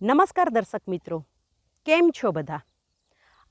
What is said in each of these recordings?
નમસ્કાર દર્શક મિત્રો, કેમ છો બધા?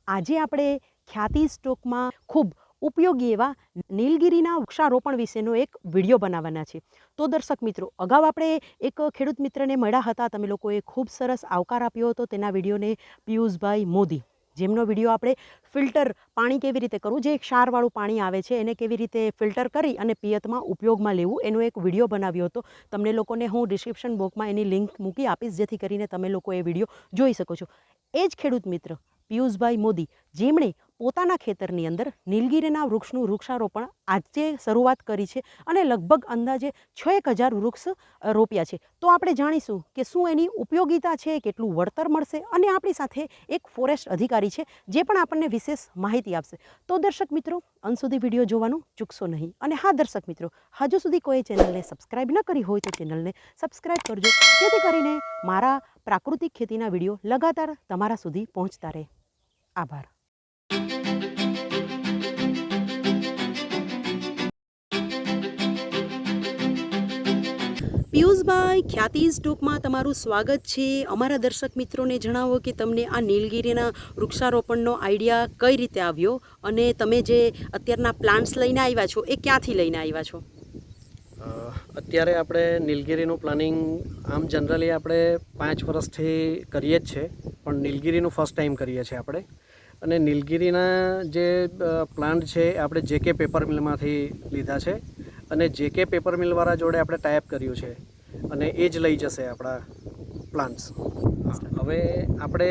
આજે આપણે ખ્યાતિ સ્ટોકમાં ખૂબ ઉપયોગી એવા નીલગિરીના વૃક્ષારોપણ વિશેનો એક વીડિયો બનાવવાના છે. તો દર્શક મિત્રો, અગાઉ આપણે એક ખેડૂત મિત્રને મળ્યા હતા, તમે લોકોએ ખૂબ સરસ આવકાર આપ્યો હતો, તેના વિડીયોને પિયુષભાઈ મોદી જેમનો વીડિયો આપણે ફિલ્ટર પાણી કેવી રીતે કરવું, જે ક્ષારવાળું પાણી આવે છે, એને કેવી રીતે ફિલ્ટર કરી અને પિયતમાં ઉપયોગમાં લેવું, એનો એક વીડિયો બનાવ્યો હતો. તમને લોકોને હું ડિસ્ક્રિપ્શન બોક્સમાં એની લિંક મૂકી આપીશ, જેથી કરીને તમે લોકો એ વીડિયો જોઈ શકો છો. એ જ ખેડૂત મિત્ર પિયુષભાઈ મોદી, જેમણે પોતાના ખેતરની અંદર નીલગીરીના વૃક્ષનું વૃક્ષારોપણ આજે શરૂઆત કરી છે અને લગભગ અંદાજે છ એક હજાર વૃક્ષ રોપ્યા છે. તો આપણે જાણીશું કે શું એની ઉપયોગિતા છે, કેટલું વળતર મળશે અને આપણી સાથે એક ફોરેસ્ટ અધિકારી છે જે પણ આપણને વિશેષ માહિતી આપશે. તો દર્શક મિત્રો, અંત સુધી વીડિયો જોવાનું ચૂકશો નહીં. અને હા, દર્શક મિત્રો, હજુ સુધી કોઈ ચેનલને સબસ્ક્રાઇબ ન કરી હોય તો ચેનલને સબસ્ક્રાઇબ કરજો. જેથી કરીને મારા પ્રાકૃતિક ખેતીના વીડિયો લગાતાર તમારા સુધી પહોંચતા રહે. આભાર. પિયુષભાઈ ખ્યાતિ સ્ટોકમાં તમારું સ્વાગત છે. અમારા દર્શક મિત્રોને જણાવો કે તમને આ નીલગીરીના વૃક્ષારોપણનો આઈડિયા કઈ રીતે આવ્યો અને તમે જે અત્યારના પ્લાન્ટ્સ લઈને આવ્યા છો, એ ક્યાંથી લઈને આવ્યા છો? અત્યારે આપણે નીલગીરીનું પ્લાનિંગ આમ જનરલી આપણે પાંચ વર્ષથી કરીએ જ છે, પણ નીલગીરીનું ફર્સ્ટ ટાઈમ કરીએ છીએ આપણે. અને નીલગીરીના જે પ્લાન્ટ છે આપણે જે કે પેપર મિલમાંથી લીધા છે. અને જે કે પેપર મિલવાળા જોડે આપણે ટાઈપ કર્યું છે. અને એ જ લઈ જશે આપણા પ્લાન્ટ્સ હવે આપણે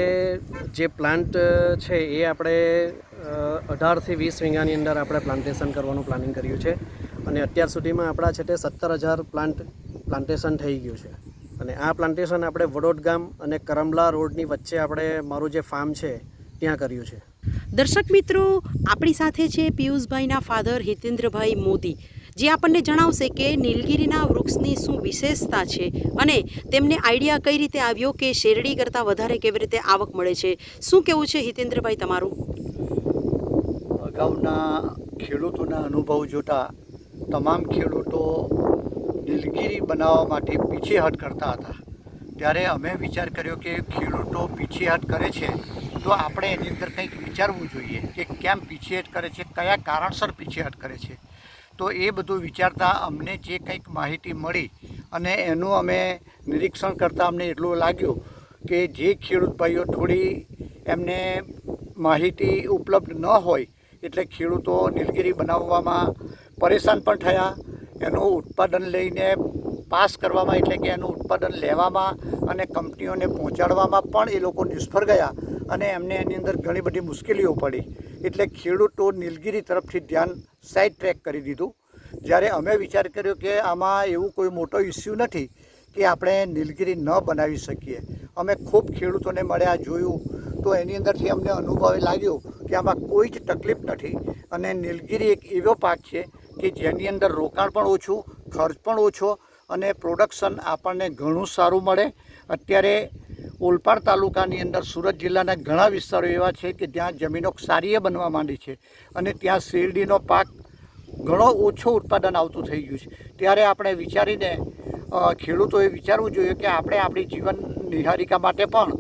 જે પ્લાન્ટ છે એ આપણે અઢારથી વીસ વીંગાની અંદર આપણે પ્લાન્ટેશન કરવાનું પ્લાનિંગ કર્યું છે. અને અત્યાર સુધીમાં આપણા છે તે સત્તર હજાર પ્લાન્ટ પ્લાન્ટેશન થઈ ગયું છે. અને આ પ્લાન્ટેશન આપણે વડોદ ગામ અને કરમલા રોડની વચ્ચે આપણે મારું જે ફાર્મ છે, ત્યાં કર્યું છે. દર્શક મિત્રો, આપણી સાથે છે પિયુષભાઈના ફાધર હિતેન્દ્રભાઈ મોદી. જે આપણને જણાવશે કે નીલગિરીના વૃક્ષની શું વિશેષતા છે અને તેમને આઈડિયા કઈ રીતે આવ્યો કે શેરડી કરતાં વધારે કેવી રીતે આવક મળે છે? શું કેવું છે હિતેન્દ્રભાઈ તમારું? અગાઉના ખેડૂતોના અનુભવ જોતા તમામ ખેડૂતો નીલગીરી બનાવવા માટે પીછેહટ કરતા હતા. ત્યારે અમે વિચાર કર્યો કે ખેડૂતો પીછેહટ કરે છે તો આપણે એની અંદર કંઈક વિચારવું જોઈએ કે કેમ પીછેહટ કરે છે, કયા કારણસર પીછેહટ કરે છે. તો એ બધું વિચારતા અમને જે કંઈક માહિતી મળી અને એનું અમે નિરીક્ષણ કરતાં અમને એટલું લાગ્યું કે જે ખેડૂત ભાઈઓ થોડી એમને માહિતી ઉપલબ્ધ ન હોય એટલે ખેડૂતો નીલગીરી બનાવવામાં પરેશાન પણ થયા. એનું ઉત્પાદન લઈને પાસ કરવામાં એટલે કે એનું ઉત્પાદન લેવામાં અને કંપનીઓને પહોંચાડવામાં પણ એ લોકો નિષ્ફળ ગયા અને એમને એની અંદર ઘણી બધી મુશ્કેલીઓ પડી. એટલે ખેડૂતો નીલગીરી તરફથી ધ્યાન સાઈડ ટ્રેક કરી દીધું. જ્યારે અમે વિચાર કર્યો કે આમાં એવું કોઈ મોટો ઇસ્યુ નથી કે આપણે નીલગીરી ન બનાવી શકીએ. અમે ખૂબ ખેડૂતોને મળ્યા, જોયું. તો એની અંદરથી અમને અનુભવ લાગ્યો કે આમાં કોઈ જ તકલીફ નથી. અને નીલગીરી એક એવો પાક છે કે જેની અંદર રોકાણ પણ ઓછું, ખર્ચ પણ ઓછો અને પ્રોડક્શન આપણને ઘણું સારું મળે. અત્યારે ઓલપાડ તાલુકાની અંદર સુરત જિલ્લાના ઘણા વિસ્તારો એવા છે કે જ્યાં જમીનો સારીએ બનવા માંડી છે અને ત્યાં શેરડીનો પાક ઘણો ઓછો ઉત્પાદન આવતું થઈ ગયું છે. ત્યારે આપણે વિચારીને ખેડૂતોએ વિચારવું જોઈએ કે આપણે આપણી જીવન નિહારિકા માટે પણ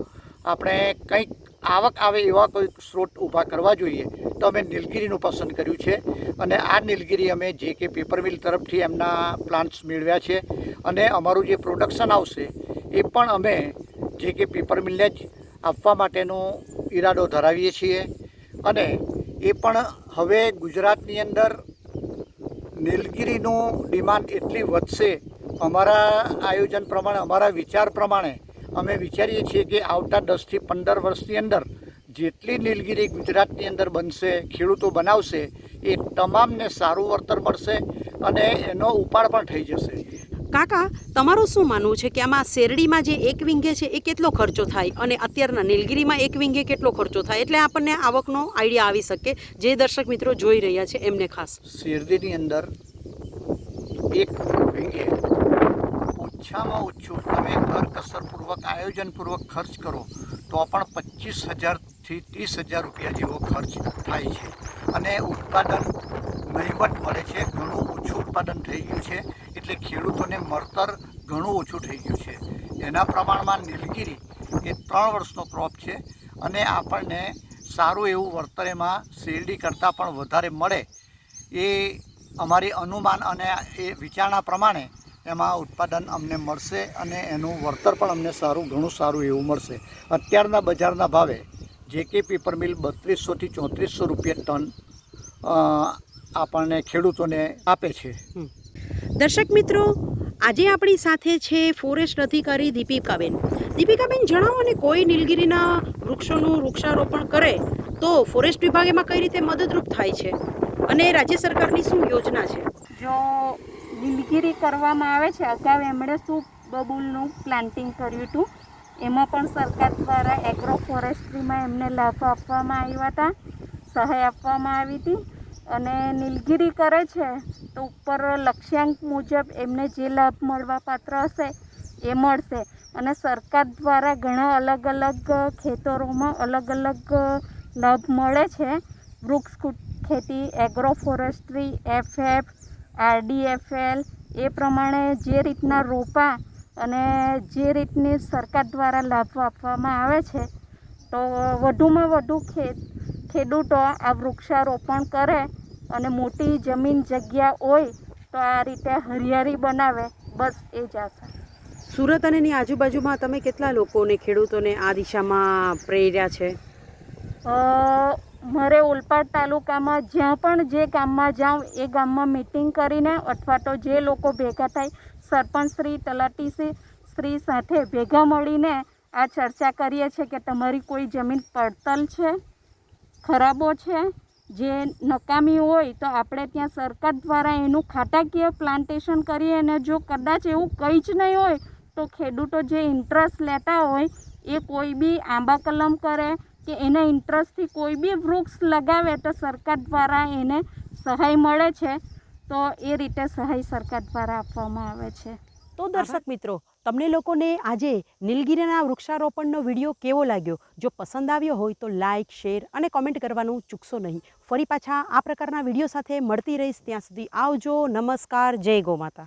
આપણે કંઈક આવક આવે એવા કોઈ સ્ત્રોત ઊભા કરવા જોઈએ. તો અમે નીલગિરીનું પસંદ કર્યું છે અને આ નીલગીરી અમે જે કે પેપર મિલ તરફથી એમના પ્લાન્ટ્સ મેળવ્યા છે અને અમારું જે પ્રોડક્શન આવશે એ પણ અમે જે કે પેપર મિલને જ આપવા માટેનો ઈરાદો ધરાવીએ છીએ. અને એ પણ હવે ગુજરાતની અંદર નીલગિરીનું ડિમાન્ડ એટલી વધશે, અમારા આયોજન પ્રમાણે, અમારા વિચાર પ્રમાણે અમે વિચારીએ છીએ કે આવતા દસથી પંદર વર્ષની અંદર જેટલી નીલગીરી ગુજરાતની અંદર બનશે, ખેડૂતો બનાવશે, એ તમામને સારું વળતર મળશે અને એનો ઉપાડ પણ થઈ જશે. કાકા, તમારું શું માનવું છે કે આમાં શેરડીમાં જે એક વિંગે છે એ કેટલો ખર્ચો થાય અને અત્યારના નીલગિરીમાં એક વિંગે કેટલો ખર્ચો થાય? એટલે આપણને આવકનો આઈડિયા આવી શકે જે દર્શક મિત્રો જોઈ રહ્યા છે એમને ખાસ. શેરડીની અંદર એક વીંગે ઓછામાં ઓછું તમે કરકસરપૂર્વક આયોજનપૂર્વક ખર્ચ કરો, તો પણ પચીસ હજારથી ત્રીસ હજાર રૂપિયા જેવો ખર્ચ થાય છે. અને ઉત્પાદન નહીવટ મળે છે, ઘણું ઓછું ઉત્પાદન થઈ ગયું છે. એટલે ખેડૂતોને મળતર ઘણું ઓછું થઈ ગયું છે. એના પ્રમાણમાં નીલગિરી એ ત્રણ વર્ષનો ક્રોપ છે અને આપણને સારું એવું વળતર એમાં શેરડી કરતાં પણ વધારે મળે એ અમારી અનુમાન અને એ વિચારણા પ્રમાણે એમાં ઉત્પાદન અમને મળશે અને એનું વળતર પણ અમને સારું, ઘણું સારું એવું મળશે. અત્યારના બજારના ભાવે જે કે પેપર મિલ બત્રીસોથી ચોત્રીસો રૂપિયા ટન આપણને ખેડૂતોને આપે છે. દર્શક મિત્રો, આજે આપણી સાથે છે ફોરેસ્ટ અધિકારી દીપિકાબેન. દીપિકાબેન, જણાવો ને કોઈ નીલગીરીના વૃક્ષોનું વૃક્ષારોપણ કરે, તો ફોરેસ્ટ વિભાગ એમાં કઈ રીતે મદદરૂપ થાય છે? અને રાજ્ય સરકારની શું યોજના છે? જો નીલગીરી કરવામાં આવે છે અગાઉ એમણે શું બબુલનું પ્લાન્ટિંગ કર્યું હતું, એમાં પણ સરકાર દ્વારા એગ્રો ફોરેસ્ટ્રીમાં એમને લાભો આપવામાં આવ્યા હતા, સહાય આપવામાં આવી હતી. અને નીલગીરી કરે છે, તો ઉપર લક્ષ્યાંક મુજબ એમને જે લાભ મળવા પાત્ર હશે, એ મળશે. અને સરકાર દ્વારા ઘણા અલગ અલગ ખેતરોમાં અલગ અલગ લાભ મળે છે. વૃક્ષ ખેતી એગ્રો ફોરેસ્ટ્રી એફએફ, આરડીએફએલ, એ પ્રમાણે જે રીતના રોપા અને જે રીતની સરકાર દ્વારા લાભો આપવામાં આવે છે, તો વધુમાં વધુ ખેત ખેડૂતો આ વૃક્ષારોપણ કરે અને મોટી જમીન જગ્યા હોય તો આ રીતે હરિયાળી બનાવે બસ એ જ આશા. સુરત અને એની આજુબાજુમાં તમે કેટલા લોકોને ખેડૂતોને આ દિશામાં પ્રેર્યા છે? મારે ઓલપાડ તાલુકામાં જ્યાં પણ જે ગામમાં જાઉં એ ગામમાં મિટિંગ કરીને અથવા તો જે લોકો ભેગા થાય સરપંચ શ્રી તલાટી શ્રી શ્રી સાથે ભેગા મળીને આ ચર્ચા કરીએ છીએ કે તમારી કોઈ જમીન પડતલ છે? ખરાબો છે, જે નકામી હોય તો આપણે ત્યાં સરકાર દ્વારા એનું ખાટાકીય પ્લાન્ટેશન કરીએ અને જો કદાચ એવું કંઈ જ નહીં હોય તો ખેડૂતો જે ઇન્ટરેસ્ટ લેતા હોય એ કોઈ બી આંબા કલમ કરે કે એના ઇન્ટરેસ્ટથી કોઈ બી વૃક્ષ લગાવે તો સરકાર દ્વારા એને સહાય મળે છે. તો એ રીતે સહાય સરકાર દ્વારા આપવામાં આવે છે. તો દર્શક મિત્રો તમને લોકોને આજે નીલગીરીના વૃક્ષારોપણનો વીડિયો કેવો લાગ્યો? જો પસંદ આવ્યો હોય તો લાઇક શેર અને કોમેન્ટ કરવાનું ચૂકશો નહીં. ફરી પાછા આ પ્રકારના વીડિયો સાથે મળતી રહીશ. ત્યાં સુધી આવજો. નમસ્કાર. જય ગોમાતા.